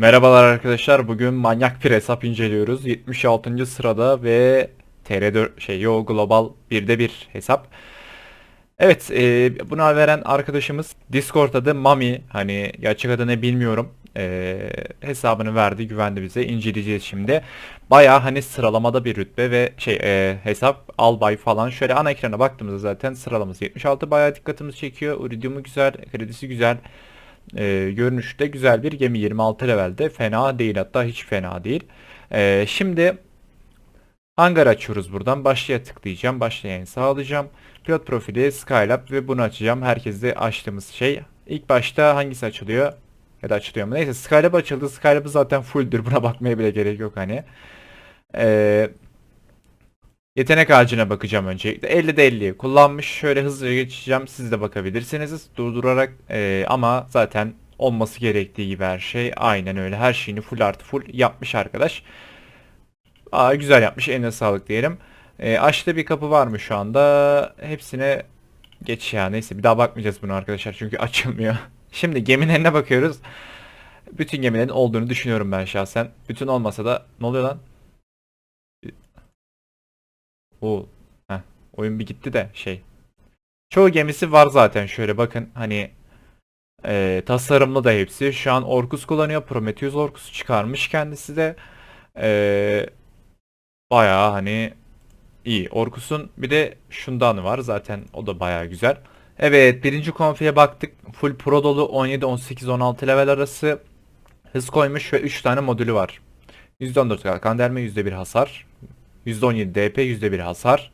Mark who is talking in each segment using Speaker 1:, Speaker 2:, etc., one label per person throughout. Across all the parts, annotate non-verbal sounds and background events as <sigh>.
Speaker 1: Merhabalar arkadaşlar. Bugün manyak bir hesap inceliyoruz. 76. sırada ve TR4 şey Yo Global 1'de bir hesap. Evet, e, buna veren arkadaşımız Discord adı Mami. Hani gerçek adı ne bilmiyorum. E, hesabını verdi, güvendi bize. İnceleyeceğiz şimdi. Baya hani sıralamada bir rütbe ve şey e, hesap albay falan. Şöyle ana ekrana baktığımızda zaten sıralaması 76 bayağı dikkatimizi çekiyor. Iridium'u güzel, kredisi güzel. E, görünüşte güzel bir gemi 26 levelde. Fena değil hatta hiç fena değil. E, şimdi hangar açıyoruz buradan. Başlaya tıklayacağım. Başlayayım sağlayacağım. Pilot profili, Skylab ve bunu açacağım. Herkeste açtığımız şey. İlk başta hangisi açılıyor? Ya da açılıyor mu? Neyse Skylab açıldı. Skylab'ı zaten fulldür. Buna bakmaya bile gerek yok hani. Ee, yetenek ağacına bakacağım öncelikle. 50'de 50'yi kullanmış. Şöyle hızlıca geçeceğim. Siz de bakabilirsiniz. Durdurarak ee, ama zaten olması gerektiği gibi her şey. Aynen öyle. Her şeyini full artı full yapmış arkadaş. Aa, güzel yapmış. Eline sağlık diyelim. E, açta bir kapı var mı şu anda? Hepsine geç ya. Neyse bir daha bakmayacağız bunu arkadaşlar çünkü <laughs> açılmıyor. Şimdi gemilerine bakıyoruz. Bütün gemilerin olduğunu düşünüyorum ben şahsen. Bütün olmasa da ne oluyor lan? O Heh, oyun bir gitti de şey. Çoğu gemisi var zaten şöyle bakın hani e, tasarımlı da hepsi. Şu an Orkus kullanıyor. Prometheus Orkus'u çıkarmış kendisi de. E, bayağı hani İyi. Orkus'un bir de şundan var. Zaten o da baya güzel. Evet. Birinci konfiye baktık. Full Pro dolu 17, 18, 16 level arası. Hız koymuş ve 3 tane modülü var. %14 kalkan delme, %1 hasar. %17 DP, %1 hasar.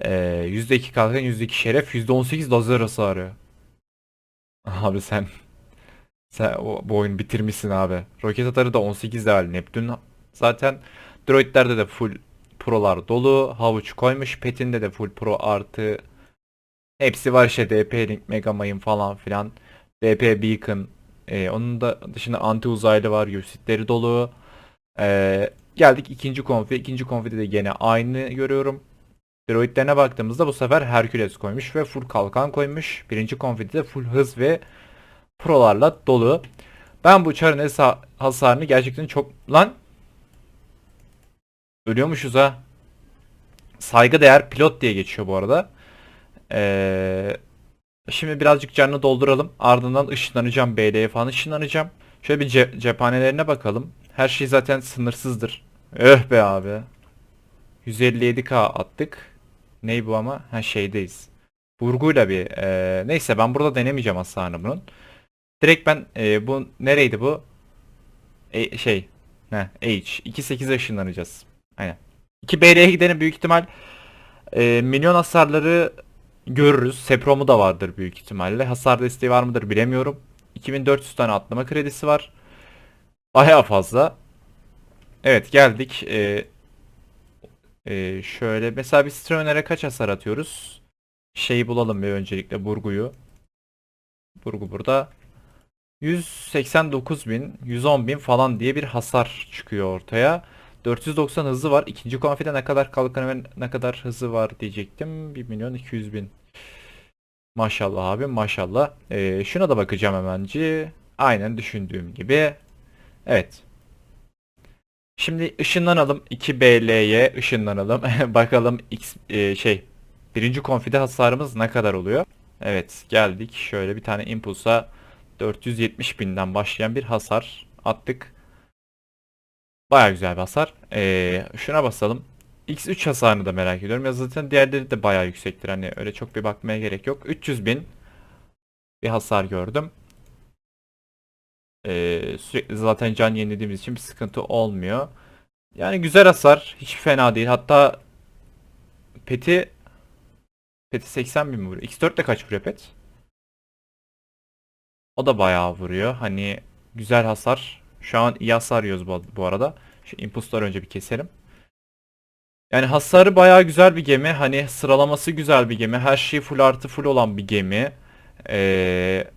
Speaker 1: Ee, %2 kalkan, %2 şeref, %18 lazer hasarı. <laughs> Abi sen sen o, bu oyunu bitirmişsin abi. Roket atarı da 18 level. Neptün zaten droidlerde de full prolar dolu. Havuç koymuş. Pet'inde de full pro artı. Hepsi var işte DP-Link, Megamayın falan filan. DP Beacon. Ee, onun da dışında anti uzaylı var. Yusitleri dolu. Ee, geldik ikinci konfi. İkinci konfide de gene aynı görüyorum. Droidlerine baktığımızda bu sefer Hercules koymuş ve full kalkan koymuş. Birinci konfide de full hız ve prolarla dolu. Ben bu çarın hasarını gerçekten çok... Lan Ölüyormuşuz ha. Saygıdeğer pilot diye geçiyor bu arada. Ee, şimdi birazcık canını dolduralım. Ardından ışınlanacağım. BL'ye falan ışınlanacağım. Şöyle bir ce- cephanelerine bakalım. Her şey zaten sınırsızdır. Öh be abi. 157k attık. Ney bu ama? Ha şeydeyiz. Vurguyla bir. ee, neyse ben burada denemeyeceğim hasarını bunun. Direkt ben ee, bu nereydi bu? E, şey. Ne? H. 2.8'e ışınlanacağız. Aynen. 2 BL'ye gidelim büyük ihtimal e, milyon hasarları görürüz. Seprom'u da vardır büyük ihtimalle. Hasar desteği var mıdır bilemiyorum. 2400 tane atlama kredisi var. Baya fazla. Evet geldik. E, e, şöyle mesela bir Stravener'e kaç hasar atıyoruz? Şeyi bulalım bir öncelikle Burgu'yu. Burgu burada. 189 bin, 110 bin falan diye bir hasar çıkıyor ortaya. 490 hızı var. İkinci konfide ne kadar kalkanı ne kadar hızı var diyecektim. 1 milyon 200 bin. Maşallah abi maşallah. Ee, şuna da bakacağım hemenci. Aynen düşündüğüm gibi. Evet. Şimdi ışınlanalım. 2BL'ye ışınlanalım. <laughs> Bakalım X e, şey. Birinci konfide hasarımız ne kadar oluyor? Evet geldik. Şöyle bir tane impulsa 470 binden başlayan bir hasar attık. Baya güzel bir hasar. Ee, şuna basalım. X3 hasarını da merak ediyorum. Ya zaten diğerleri de baya yüksektir. Hani öyle çok bir bakmaya gerek yok. 300 bin bir hasar gördüm. Ee, sürekli zaten can yenilediğimiz için bir sıkıntı olmuyor. Yani güzel hasar. Hiç fena değil. Hatta peti peti 80 bin mi vuruyor? X4 de kaç vuruyor pet? O da bayağı vuruyor. Hani güzel hasar. Şu an iyi hasar yiyoruz bu, bu arada. Şu impulsları önce bir keselim. Yani hasarı bayağı güzel bir gemi. Hani sıralaması güzel bir gemi. Her şey full artı full olan bir gemi. Ee,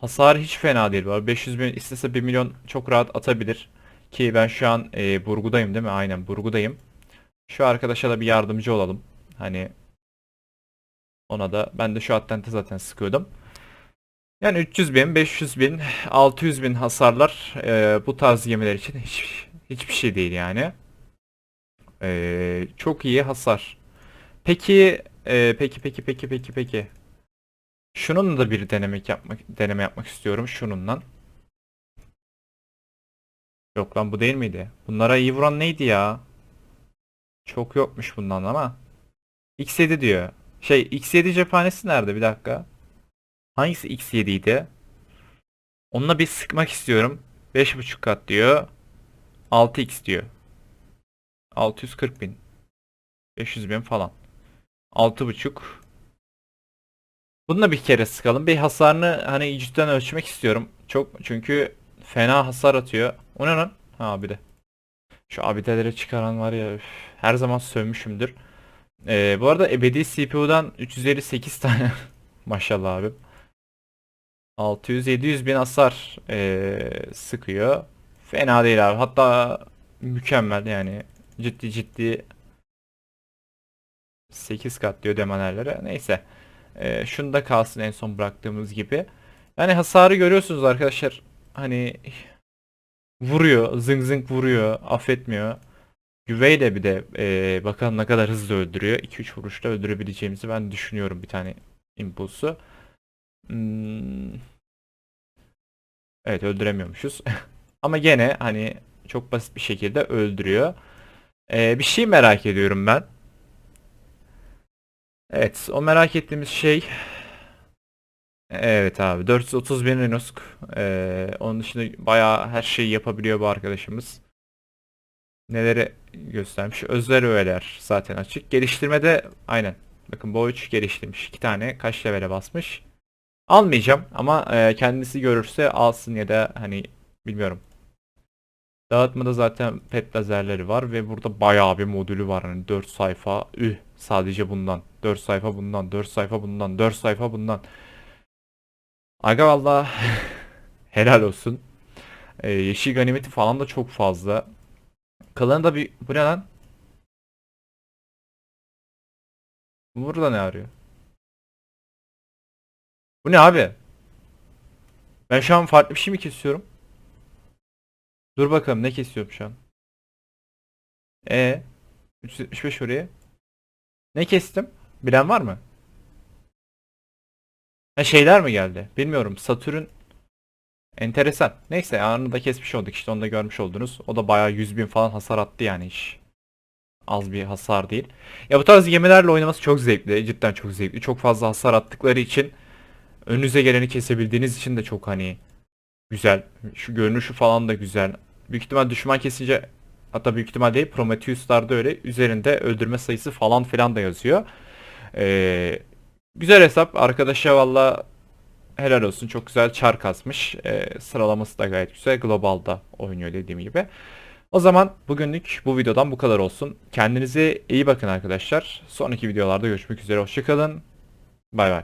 Speaker 1: hasar hiç fena değil. Var 500 bin istese 1 milyon çok rahat atabilir. Ki ben şu an e, Burgu'dayım değil mi? Aynen Burgu'dayım. Şu arkadaşa da bir yardımcı olalım. Hani ona da ben de şu attente zaten sıkıyordum. Yani 300 bin, 500 bin, 600 bin hasarlar e, bu tarz gemiler için hiç, hiçbir şey değil yani. E, çok iyi hasar. Peki, e, peki, peki, peki, peki, peki. Şununla da bir denemek yapmak, deneme yapmak istiyorum şununla. Yok lan bu değil miydi? Bunlara iyi vuran neydi ya? Çok yokmuş bundan ama. X7 diyor. Şey X7 cephanesi nerede? Bir dakika. Hangisi X7 idi? Onunla bir sıkmak istiyorum. 5.5 kat diyor. 6x diyor. 640 bin. 500 bin falan. 6.5. Bununla bir kere sıkalım. Bir hasarını hani cidden ölçmek istiyorum. Çok çünkü fena hasar atıyor. O ne lan? Ha abi de. Şu abideleri çıkaran var ya üf, her zaman sövmüşümdür. Ee, bu arada ebedi CPU'dan 358 tane <laughs> maşallah abi. 600-700 bin hasar ee, sıkıyor. Fena değil abi. Hatta mükemmel yani. Ciddi ciddi 8 kat diyor demanerlere. Neyse. Ee, şunu da kalsın en son bıraktığımız gibi. Yani hasarı görüyorsunuz arkadaşlar. Hani vuruyor. Zıng zıng vuruyor. Affetmiyor. Güvey de bir de ee, bakalım ne kadar hızlı öldürüyor. 2-3 vuruşta öldürebileceğimizi ben düşünüyorum bir tane impulsu. Hmm. Evet öldüremiyormuşuz. <laughs> Ama gene hani çok basit bir şekilde öldürüyor. Ee, bir şey merak ediyorum ben. Evet o merak ettiğimiz şey Evet abi 430 bin Renosk ee, onun dışında bayağı her şeyi yapabiliyor bu arkadaşımız. Neleri göstermiş? Özel öğeler zaten açık. Geliştirmede aynen. Bakın bu 3 geliştirmiş. 2 tane kaç levele basmış. Almayacağım ama e, kendisi görürse alsın ya da hani bilmiyorum. Dağıtmada zaten pet lazerleri var ve burada bayağı bir modülü var. Hani 4 sayfa. Üh sadece bundan. 4 sayfa bundan. 4 sayfa bundan. 4 sayfa bundan. Aga valla <laughs> helal olsun. Ee, yeşil ganimeti falan da çok fazla. Kalanı da bir... Bu ne lan? Burada ne arıyor? Bu ne abi? Ben şu an farklı bir şey mi kesiyorum? Dur bakalım ne kesiyorum şu an. E 375 oraya. Ne kestim? Bilen var mı? Ha şeyler mi geldi? Bilmiyorum. Satürn enteresan. Neyse anında kesmiş olduk işte onu da görmüş oldunuz. O da bayağı 100 bin falan hasar attı yani hiç. Az bir hasar değil. Ya bu tarz gemilerle oynaması çok zevkli. Cidden çok zevkli. Çok fazla hasar attıkları için önünüze geleni kesebildiğiniz için de çok hani güzel. Şu görünüşü falan da güzel. Büyük ihtimal düşman kesince hatta büyük ihtimal değil Prometheus'larda öyle üzerinde öldürme sayısı falan filan da yazıyor. Ee, güzel hesap. Arkadaşa valla helal olsun. Çok güzel çar kasmış. Ee, sıralaması da gayet güzel. Global'da oynuyor dediğim gibi. O zaman bugünlük bu videodan bu kadar olsun. Kendinize iyi bakın arkadaşlar. Sonraki videolarda görüşmek üzere. Hoşçakalın. Bay bay.